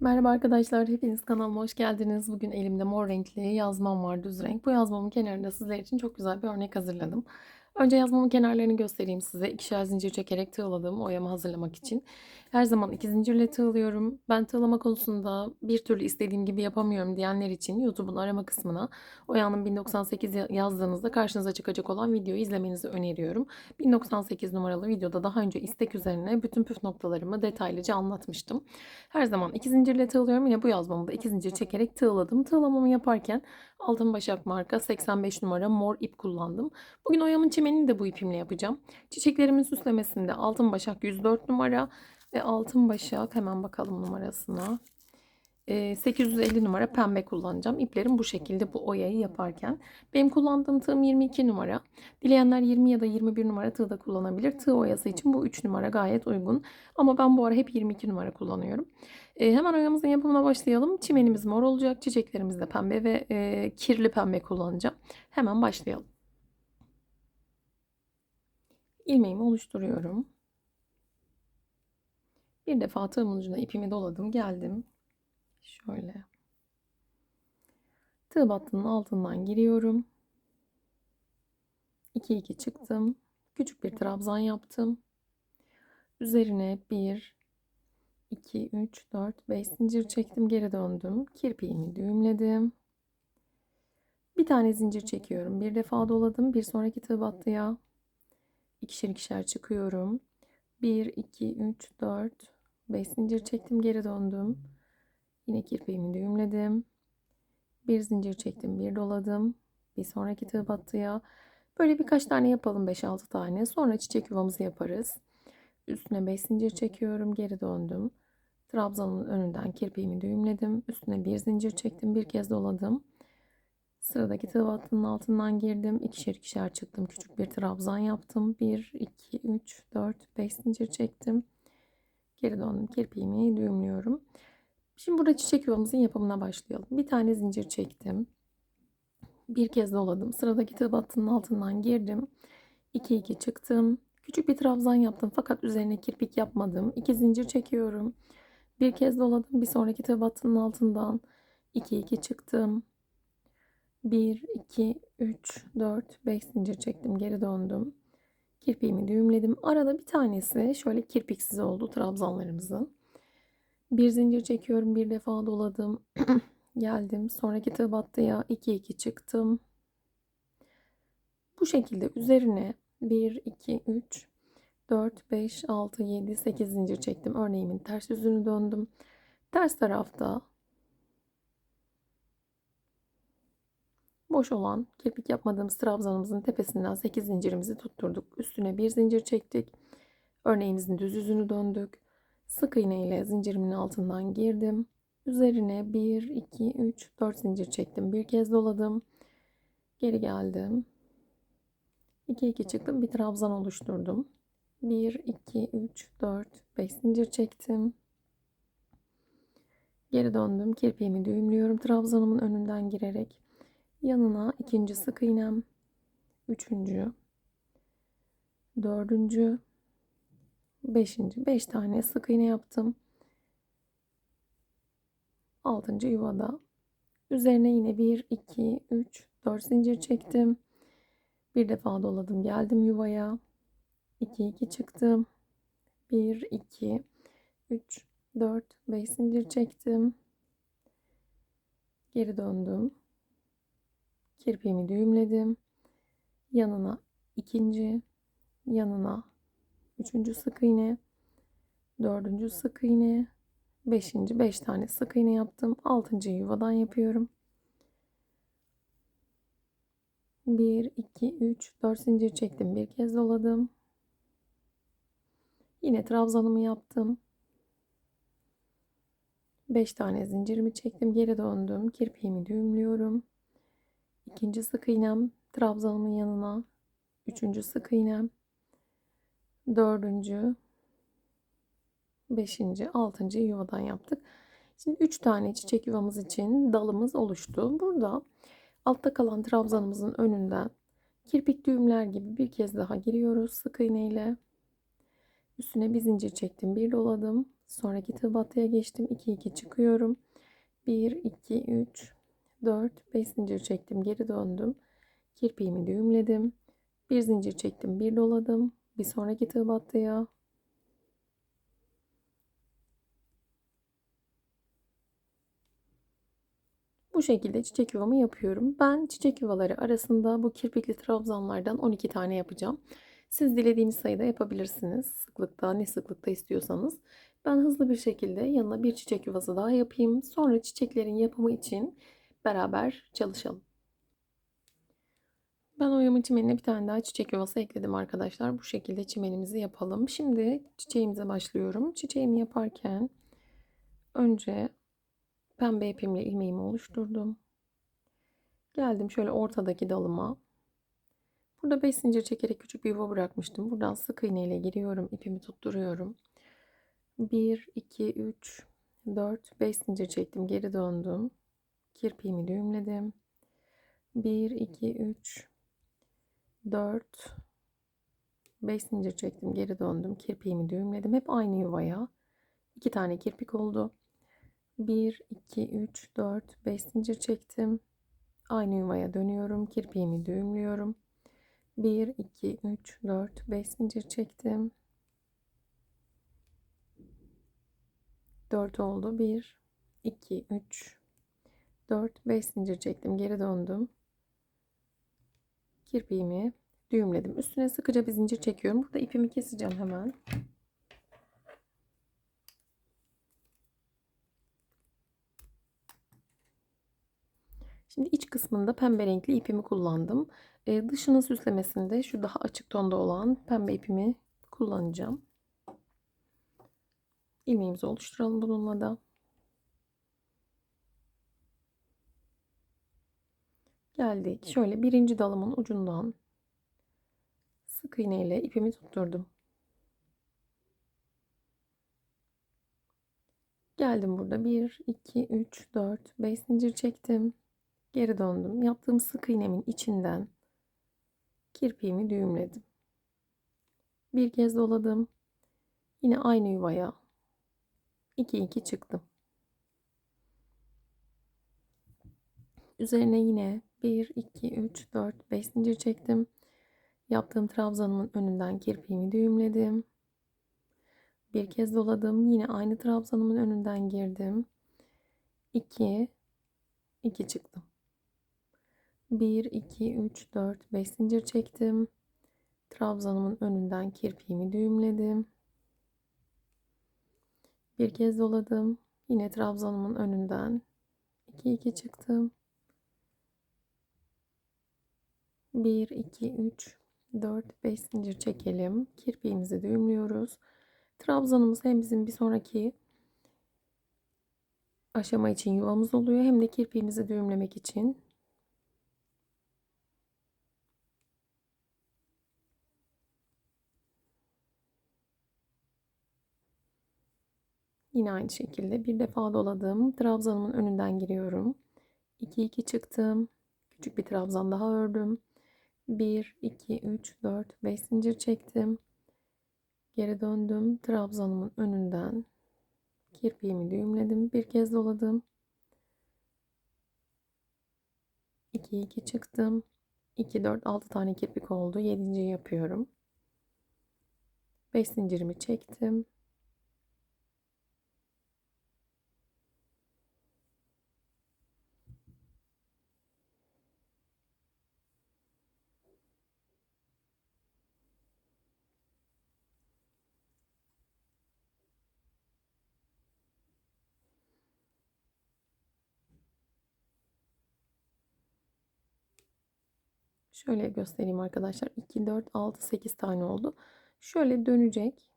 Merhaba arkadaşlar, hepiniz kanalıma hoş geldiniz. Bugün elimde mor renkli yazmam var, düz renk. Bu yazmamın kenarında sizler için çok güzel bir örnek hazırladım. Önce yazmamın kenarlarını göstereyim size. İkişer zincir çekerek tığladım oyamı hazırlamak için. Her zaman iki zincirle tığlıyorum. Ben tığlama konusunda bir türlü istediğim gibi yapamıyorum diyenler için YouTube'un arama kısmına oyanın 1098 yazdığınızda karşınıza çıkacak olan videoyu izlemenizi öneriyorum. 1098 numaralı videoda daha önce istek üzerine bütün püf noktalarımı detaylıca anlatmıştım. Her zaman iki zincirle tığlıyorum. Yine bu yazmamı da iki zincir çekerek tığladım. Tığlamamı yaparken Altın Başak marka 85 numara mor ip kullandım. Bugün oyamın çimenini de bu ipimle yapacağım. Çiçeklerimin süslemesinde Altın Başak 104 numara ve Altın Başak hemen bakalım numarasına. 850 numara pembe kullanacağım. İplerim bu şekilde bu oyayı yaparken. Benim kullandığım tığım 22 numara. Dileyenler 20 ya da 21 numara tığ da kullanabilir. Tığ oyası için bu 3 numara gayet uygun. Ama ben bu ara hep 22 numara kullanıyorum. E, hemen oyamızın yapımına başlayalım. Çimenimiz mor olacak. Çiçeklerimiz de pembe ve e, kirli pembe kullanacağım. Hemen başlayalım. İlmeğimi oluşturuyorum. Bir defa tığımın ucuna ipimi doladım. Geldim. Şöyle. Tığ battının altından giriyorum. 2 2 çıktım. Küçük bir trabzan yaptım. Üzerine 1 2 3 4 5 zincir çektim, geri döndüm. Kirpiğimi düğümledim. Bir tane zincir çekiyorum. Bir defa doladım. Bir sonraki tığ battıya ikişer ikişer çıkıyorum. 1 2 3 4 5 zincir çektim, geri döndüm. Yine kirpiğimi düğümledim. Bir zincir çektim, bir doladım. Bir sonraki tığ battıya. Böyle birkaç tane yapalım 5-6 tane. Sonra çiçek yuvamızı yaparız. Üstüne 5 zincir çekiyorum, geri döndüm. Trabzanın önünden kirpiğimi düğümledim. Üstüne bir zincir çektim, bir kez doladım. Sıradaki tığ battının altından girdim. İkişer ikişer çıktım. Küçük bir trabzan yaptım. 1, 2, 3, 4, 5 zincir çektim. Geri döndüm. Kirpiğimi düğümlüyorum. Şimdi burada çiçek yuvamızın yapımına başlayalım. Bir tane zincir çektim. Bir kez doladım. Sıradaki tığ battının altından girdim. 2 2 çıktım. Küçük bir trabzan yaptım fakat üzerine kirpik yapmadım. 2 zincir çekiyorum. Bir kez doladım. Bir sonraki tığ battının altından 2 2 çıktım. 1 2 3 4 5 zincir çektim. Geri döndüm. Kirpiğimi düğümledim. Arada bir tanesi şöyle kirpiksiz oldu trabzanlarımızın. Bir zincir çekiyorum. Bir defa doladım. Geldim. Sonraki tığ battıya 2 2 çıktım. Bu şekilde üzerine 1 2 3 4 5 6 7 8 zincir çektim. Örneğimin ters yüzünü döndüm. Ters tarafta boş olan kirpik yapmadığımız trabzanımızın tepesinden 8 zincirimizi tutturduk. Üstüne bir zincir çektik. Örneğimizin düz yüzünü döndük. Sık iğne ile zincirimin altından girdim. Üzerine 1, 2, 3, 4 zincir çektim. Bir kez doladım. Geri geldim. 2, 2 çıktım. Bir trabzan oluşturdum. 1, 2, 3, 4, 5 zincir çektim. Geri döndüm. Kirpiğimi düğümlüyorum. Trabzanımın önünden girerek. Yanına ikinci sık iğnem. Üçüncü. Dördüncü. Beşinci. Beş tane sık iğne yaptım. Altıncı yuvada. Üzerine yine bir, iki, üç, dört zincir çektim. Bir defa doladım. Geldim yuvaya. 2 2 çıktım. 1 2 3 4 5 zincir çektim. Geri döndüm. Kirpiğimi düğümledim. Yanına ikinci, yanına üçüncü sık iğne, dördüncü sık iğne, beşinci beş tane sık iğne yaptım. Altıncı yuvadan yapıyorum. 1 2 3 4 zincir çektim. Bir kez doladım. Yine trabzanımı yaptım. 5 tane zincirimi çektim. Geri döndüm. Kirpiğimi düğümlüyorum. İkinci sık iğnem trabzanımın yanına. Üçüncü sık iğnem. Dördüncü. Beşinci, altıncı yuvadan yaptık. Şimdi üç tane çiçek yuvamız için dalımız oluştu. Burada altta kalan trabzanımızın önünden kirpik düğümler gibi bir kez daha giriyoruz sık iğne ile. Üstüne bir zincir çektim, bir doladım. Sonraki tığ battıya geçtim. 2 2 çıkıyorum. 1 2 3 4 5 zincir çektim. Geri döndüm. Kirpiğimi düğümledim. Bir zincir çektim. Bir doladım. Bir sonraki tığ battıya Bu şekilde çiçek yuvamı yapıyorum. Ben çiçek yuvaları arasında bu kirpikli trabzanlardan 12 tane yapacağım. Siz dilediğiniz sayıda yapabilirsiniz. Sıklıkta ne sıklıkta istiyorsanız. Ben hızlı bir şekilde yanına bir çiçek yuvası daha yapayım. Sonra çiçeklerin yapımı için beraber çalışalım. Ben oyamın çimenine bir tane daha çiçek yuvası ekledim arkadaşlar. Bu şekilde çimenimizi yapalım. Şimdi çiçeğimize başlıyorum. Çiçeğimi yaparken önce pembe ipimle ilmeğimi oluşturdum. Geldim şöyle ortadaki dalıma. Burada 5 zincir çekerek küçük bir yuva bırakmıştım. Buradan sık iğne ile giriyorum. ipimi tutturuyorum. 1, 2, 3, 4, 5 zincir çektim. Geri döndüm. Kirpiğimi düğümledim. 1, 2, 3, 4, 5 zincir çektim. Geri döndüm. Kirpiğimi düğümledim. Hep aynı yuvaya. 2 tane kirpik oldu. 1, 2, 3, 4, 5 zincir çektim. Aynı yuvaya dönüyorum. Kirpiğimi düğümlüyorum. 1, 2, 3, 4, 5 zincir çektim. 4 oldu. 1, 2, 3, 4, 5 zincir çektim. Geri döndüm. Kirpiğimi düğümledim. Üstüne sıkıca bir zincir çekiyorum. Burada ipimi keseceğim hemen. Şimdi iç kısmında pembe renkli ipimi kullandım. Ee, dışının süslemesinde şu daha açık tonda olan pembe ipimi kullanacağım. İlmeğimizi oluşturalım bununla da. Geldik. Şöyle birinci dalımın ucundan sık iğne ile ipimi tutturdum. Geldim burada 1, 2, 3, 4, 5 zincir çektim. Geri döndüm. Yaptığım sık iğnemin içinden kirpiğimi düğümledim. Bir kez doladım. Yine aynı yuvaya 2 2 çıktım. Üzerine yine 1 2 3 4 5 zincir çektim. Yaptığım trabzanımın önünden kirpiğimi düğümledim. Bir kez doladım. Yine aynı trabzanımın önünden girdim. 2 2 çıktım. 1 2 3 4 5 zincir çektim. Trabzanımın önünden kirpiğimi düğümledim. Bir kez doladım. Yine trabzanımın önünden 2 2 çıktım. 1 2 3 4 5 zincir çekelim. Kirpiğimizi düğümlüyoruz. Trabzanımız hem bizim bir sonraki aşama için yuvamız oluyor hem de kirpiğimizi düğümlemek için Yine aynı şekilde bir defa doladım. Trabzanımın önünden giriyorum. 2 2 çıktım. Küçük bir trabzan daha ördüm. 1 2 3 4 5 zincir çektim. Geri döndüm. Trabzanımın önünden kirpiğimi düğümledim. Bir kez doladım. 2 2 çıktım. 2 4 6 tane kirpik oldu. 7. yapıyorum. 5 zincirimi çektim. Şöyle göstereyim arkadaşlar. 2, 4, 6, 8 tane oldu. Şöyle dönecek.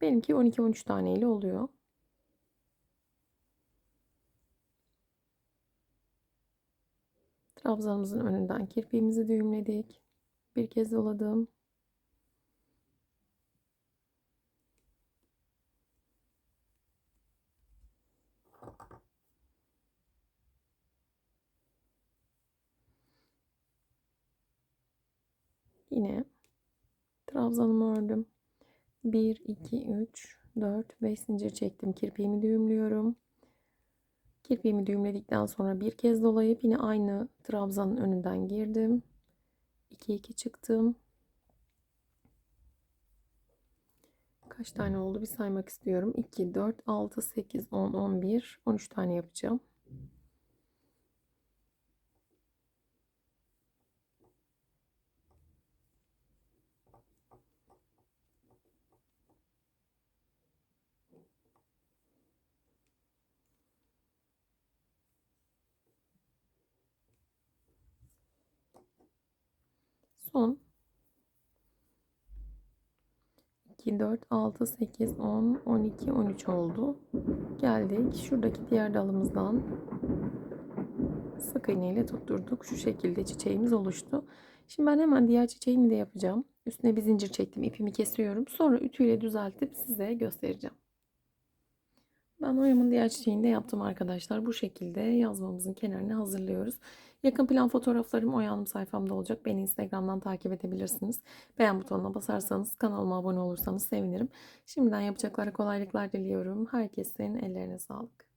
Benimki 12-13 tane ile oluyor. Trabzanımızın önünden kirpiğimizi düğümledik. Bir kez doladım. Yine trabzanımı ördüm. 1 2 3 4, 5 zincir çektim. Kirpiğimi düğümlüyorum. Kirpiğimi düğümledikten sonra bir kez dolayıp yine aynı trabzanın önünden girdim. 2 2 çıktım. Kaç tane oldu bir saymak istiyorum. 2 4 6 8 10 11 13 tane yapacağım. Son 2, 4, 6, 8, 10, 12, 13 oldu. Geldik. Şuradaki diğer dalımızdan sık iğne tutturduk. Şu şekilde çiçeğimiz oluştu. Şimdi ben hemen diğer çiçeğimi de yapacağım. Üstüne bir zincir çektim. ipimi kesiyorum. Sonra ütüyle düzeltip size göstereceğim. Ben oyamın diğer çiçeğini de yaptım arkadaşlar. Bu şekilde yazmamızın kenarını hazırlıyoruz. Yakın plan fotoğraflarım Oya sayfamda olacak. Beni Instagram'dan takip edebilirsiniz. Beğen butonuna basarsanız kanalıma abone olursanız sevinirim. Şimdiden yapacaklara kolaylıklar diliyorum. Herkesin ellerine sağlık.